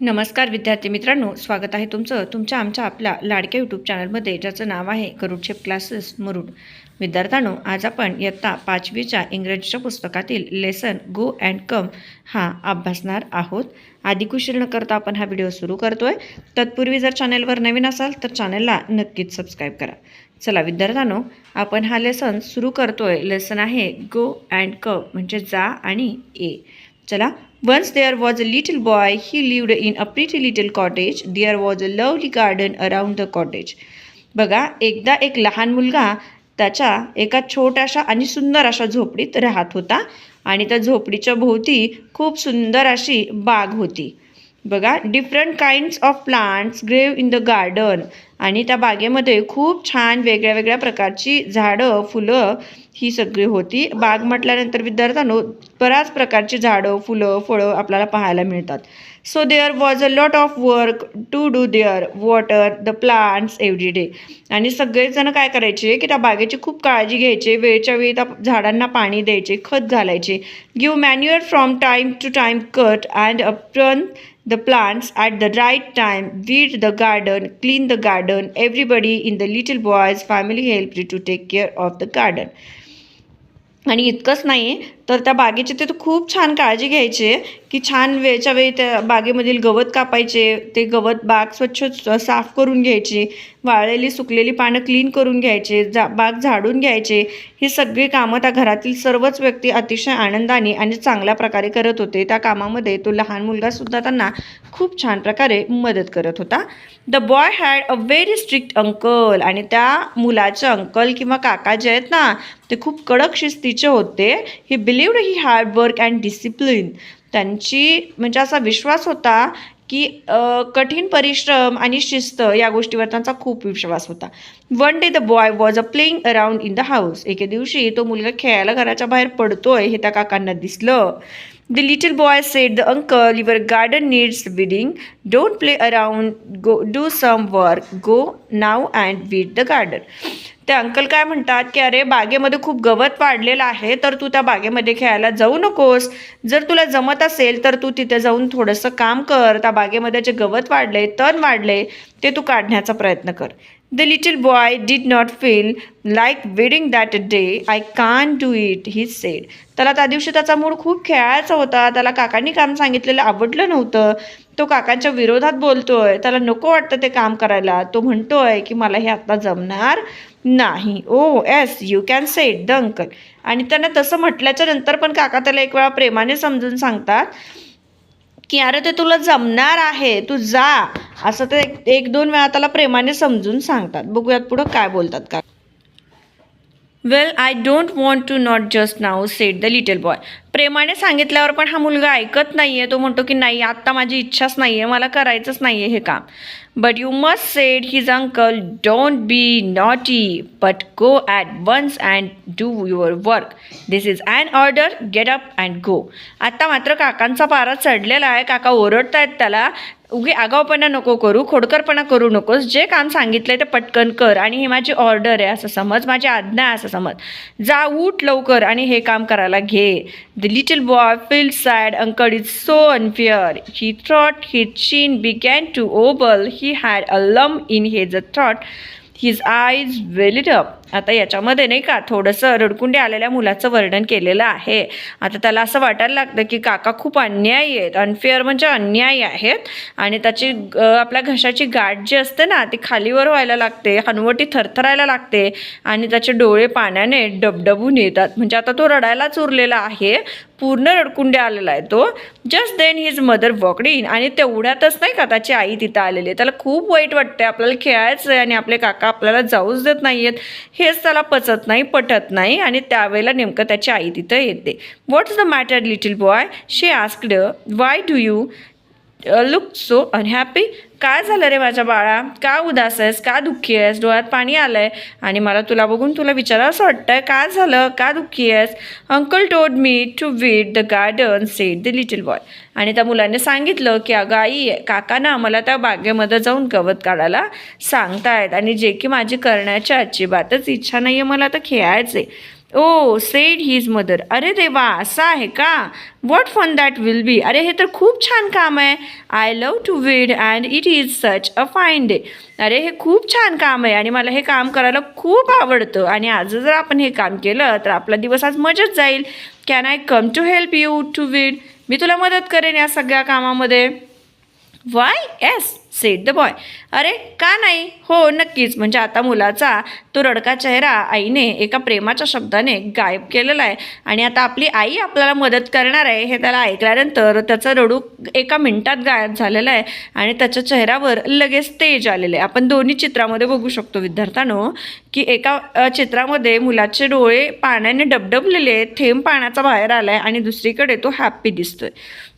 नमस्कार विद्यार्थी मित्रांनो स्वागत आहे तुमचं. तुमच्या आमच्या आपल्या लाडक्या यूट्यूब चॅनलमध्ये ज्याचं नाव आहे गरुडशेप क्लासेस मुरुड. विद्यार्थ्यांनो आज आपण इयत्ता पाचवीच्या इंग्रजीच्या पुस्तकातील लेसन गो अँड कम हा अभ्यासणार आहोत. अधिक उशीर न करता आपण हा व्हिडिओ सुरू करतोय. तत्पूर्वी जर चॅनलवर नवीन असाल तर चॅनलला नक्कीच सबस्क्राईब करा. चला विद्यार्थ्यांनो आपण हा लेसन सुरू करतोय. लेसन आहे गो अँड कम म्हणजे जा आणि ए चला once there was a little boy he lived in a pretty little cottage There was a lovely garden around the cottage बघा एकदा एक लहान मुलगा त्याच्या एका छोट्याशा आणि सुंदर अशा झोपडीत राहत होता. आणि त्या झोपडीच्या भोवती खूप सुंदर अशी बाग होती. बघा different kinds of plants grew in the garden आणि त्या बागेमध्ये खूप छान वेगळ्या वेगळ्या प्रकारची झाडं फुलं ही सगळी होती. बाग म्हटल्यानंतर विद्यार्थ्यांनो बऱ्याच प्रकारची झाडं फुलं फळं आपल्याला पाहायला मिळतात. So there was a lot of work to do there water the plants every day आणि सगळेजण काय करायचे की त्या बागेची खूप काळजी घ्यायचे वेळच्या वेळी त्या झाडांना पाणी द्यायचे खत घालायचे. Give manure from time to time cut and prune the plants at the right time, weed the garden, clean the garden. Everybody in the little boy's family helped to take care of the garden. आणि इतकंच नाही तर त्या बागेची ते तर खूप छान काळजी घ्यायचे की छान वेळच्या वेळी त्या बागेमधील गवत कापायचे ते गवत बाग स्वच्छ साफ करून घ्यायची वाळलेली सुकलेली पानं क्लीन करून घ्यायचे जा बाग झाडून घ्यायचे ही सगळी कामं त्या घरातील सर्वच व्यक्ती अतिशय आनंदाने आणि चांगल्या प्रकारे करत होते. त्या कामामध्ये तो लहान मुलगासुद्धा त्यांना खूप छान प्रकारे मदत करत होता. The boy had a very strict uncle आणि त्या मुलाचे अंकल किंवा काका जे आहेत ना ते खूप कडक शिस्तीचे होते. He believed he hard work and discipline त्यांची म्हणजे असा विश्वास होता की कठीण परिश्रम आणि शिस्त या गोष्टीवर त्यांचा खूप विश्वास होता. One day the boy was a playing around in the house एके दिवशी तो मुलगा खेळायला घराच्या बाहेर पडतोय हे त्या काकांना दिसलं. The little boy said the uncle your garden needs weeding don't play around go do some work go now and weed the garden ते अंकल काय म्हणतात की अरे बागेमध्ये खूप गवत वाढलेलं आहे तर तू त्या बागेमध्ये खेळायला जाऊ नकोस. जर तुला जमत असेल तर तू तिथे जाऊन थोडंसं काम कर. त्या बागेमध्ये जे गवत वाढले तण वाढले ते तू काढण्याचा प्रयत्न कर. The little boy did not feel like weeding that day I can't do it he said त्याला त्या दिवशी त्याचा मूड खूप खेळायचा होता. त्याला काकांनी काम सांगितलेलं आवडलं नव्हतं. तो काकांच्या विरोधात बोलतोय. त्याला नको वाटतं ते काम करायला. तो म्हणतोय की मला हे आता जमणार नाही. ओ yes you can said the uncle आणि त्यांना तसं म्हटल्याच्या नंतर पण काका त्याला एक वेळा प्रेमाने समजून सांगतात की अरे ते तुला जमणार आहे तू जा. असं ते एक- दोन वेळा त्याला प्रेमाने समजून सांगतात. बघूयात पुढं काय बोलतात का. Well I don't want to not just now said the little boy प्रेमाने सांगितल्यावर पण हा मुलगा ऐकत नाही आहे तो म्हणतो की नाही आत्ता माझी इच्छाच नाही आहे मला करायचंच नाही आहे हे काम. But you must said his uncle don't be naughty but go at once and do your work this is and order get up and go आत्ता मात्र काकांचा पारा चढलेला आहे. काका ओरडत आहेत त्याला. उगी आगावपणा नको करू खोडकरपणा करू नकोस. जे काम सांगितलंय ते पटकन कर आणि ही माझी ऑर्डर आहे असं समज. माझी आज्ञा आहे असं समज. जा उठ लवकर आणि हे काम करायला घे. The little boy feel sad uncle is so unfair he thought his chin began to wobble he had a lump in his a thought his eyes welled up आता याच्यामध्ये नाही का थोडंसं रडकुंडी आलेल्या मुलाचं वर्णन केलेलं आहे. आता त्याला असं वाटायला लागतं की काका खूप अन्यायी आहेत अनफेअर म्हणजे अन्यायी आहेत आणि त्याची आपल्या घशाची गाठ जी असते ना ती खालीवर व्हायला लागते हनवटी थरथरायला लागते आणि त्याचे डोळे पाण्याने डबडबून येतात. म्हणजे आता तो रडायलाच उरलेला आहे पूर्ण रडकुंडे आलेला आहे तो. Just then his mother walked in आणि तेवढ्यातच नाही का त्याची आई तिथं आलेली आहे. त्याला खूप वाईट वाटते आपल्याला खेळायचं आहे आणि आपले काका आपल्याला जाऊच देत नाही आहेत हेच त्याला पचत नाही पटत नाही आणि त्यावेळेला नेमकं त्याची आई तिथं येते. What is the matter little boy she asked why do you look so unhappy काय झालं रे माझ्या बाळा? का उदास आहेस? का दुःखी आहेस? डोळ्यात पाणी आलं आहे आणि मला तुला बघून तुला विचारावं असं आहे काय झालं? का दुःखी आहेस? Uncle toad me to weed the garden said the little boy आणि त्या मुलाने सांगितलं की अगं आई काका ना मला त्या बागेमध्ये जाऊन गवत काढायला सांगतायत. आणि जे की माझी करण्याची अजिबातच इच्छा नाही आहे मला आता आहे ओ सेड हिज मदर अरे देवा असं आहे का? What fun that will be अरे हे तर खूप छान काम आहे. I love to weed and it is such a fine day अरे हे खूप छान काम आहे आणि मला हे काम करायला खूप आवडतं. आणि आज जर आपण हे काम केलं तर आपला दिवस आज मजेत जाईल. Can I come to help you to weed मी तुला मदत करेन या सगळ्या कामामध्ये. Why yes said the boy अरे का नाही? हो नक्कीच. म्हणजे आता मुलाचा तो रडका चेहरा आईने एका प्रेमाच्या शब्दाने गायब केलेला आहे. आणि आता आपली आई आपल्याला मदत करणार आहे हे त्याला ऐकल्यानंतर त्याचं रडू एका मिनिटात गायब झालेलं आहे आणि त्याच्या चेहऱ्यावर लगेच तेज आलेलं आहे. आपण दोन्ही चित्रामध्ये बघू शकतो विद्यार्थ्यानो की एका चित्रामध्ये मुलाचे डोळे पाण्याने डबडबलेले थेंब पाण्याचा बाहेर आला आहे आणि दुसरीकडे तो हॅप्पी दिसतोय.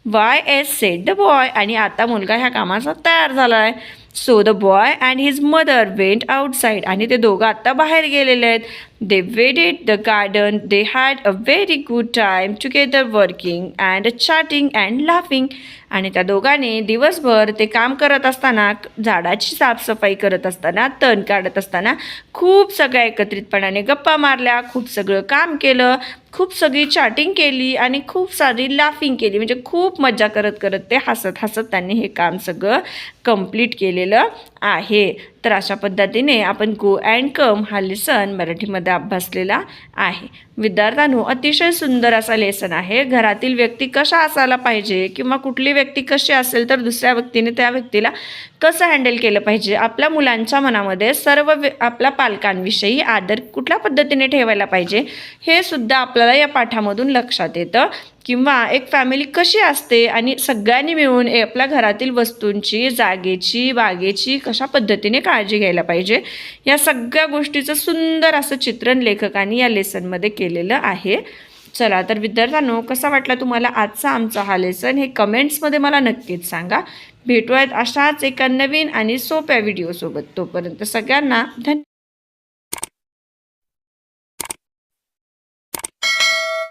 Why yes said the boy आणि आता मुलगा ह्या कामाचा तयार झाला आहे so the boy and his mother went outside आणि ते दोघं आत्ता बाहेर गेलेले आहेत. They weeded the garden they had a very good time together working and chatting and laughing आणि त्या दोघांनी दिवसभर ते काम करत असताना झाडाची साफसफाई करत असताना तण काढत असताना खूप सगळ्या एकत्रितपणाने गप्पा मारल्या खूप सगळं काम केलं खूप सगळी चॅटिंग केली आणि खूप सारी लाफिंग केली. म्हणजे खूप मजा करत करत ते हसत हसत त्यांनी हे काम सगळं कंप्लीट केलेलं. आहे. तर अशा पद्धतीने आपण गो अँड कम हा लेसन मराठीमध्ये अभ्यासलेला आहे. विद्यार्थ्यांनो अतिशय सुंदर असा लेसन आहे. घरातील व्यक्ती कशा असायला पाहिजे किंवा कुठली व्यक्ती कशी असेल तर दुसऱ्या व्यक्तीने त्या व्यक्तीला कसं हँडल केलं पाहिजे? आपल्या मुलांच्या मनामध्ये सर्व व्य- आपल्या पालकांविषयी आदर कुठल्या पद्धतीने ठेवायला पाहिजे? हे सुद्धा आपल्याला या पाठामधून लक्षात येतं. किंवा एक फॅमिली कशी असते आणि सगळ्यांनी मिळून ए- आपल्या घरातील वस्तूंची जागेची बागेची कशा पद्धतीने काळजी घ्यायला पाहिजे? या सगळ्या गोष्टीचं सुंदर असं चित्रण लेखकांनी या लेसनमध्ये केलेलं आहे. चला तर विद्यार्थ्यांनो कसा वाटला तुम्हाला आजचा आमचा हा लेसन हे कमेंट्समध्ये मला नक्कीच सांगा. भेटूयात अशाच एका नवीन आणि सोप्या व्हिडिओसोबत तोपर्यंत सगळ्यांना धन्यवाद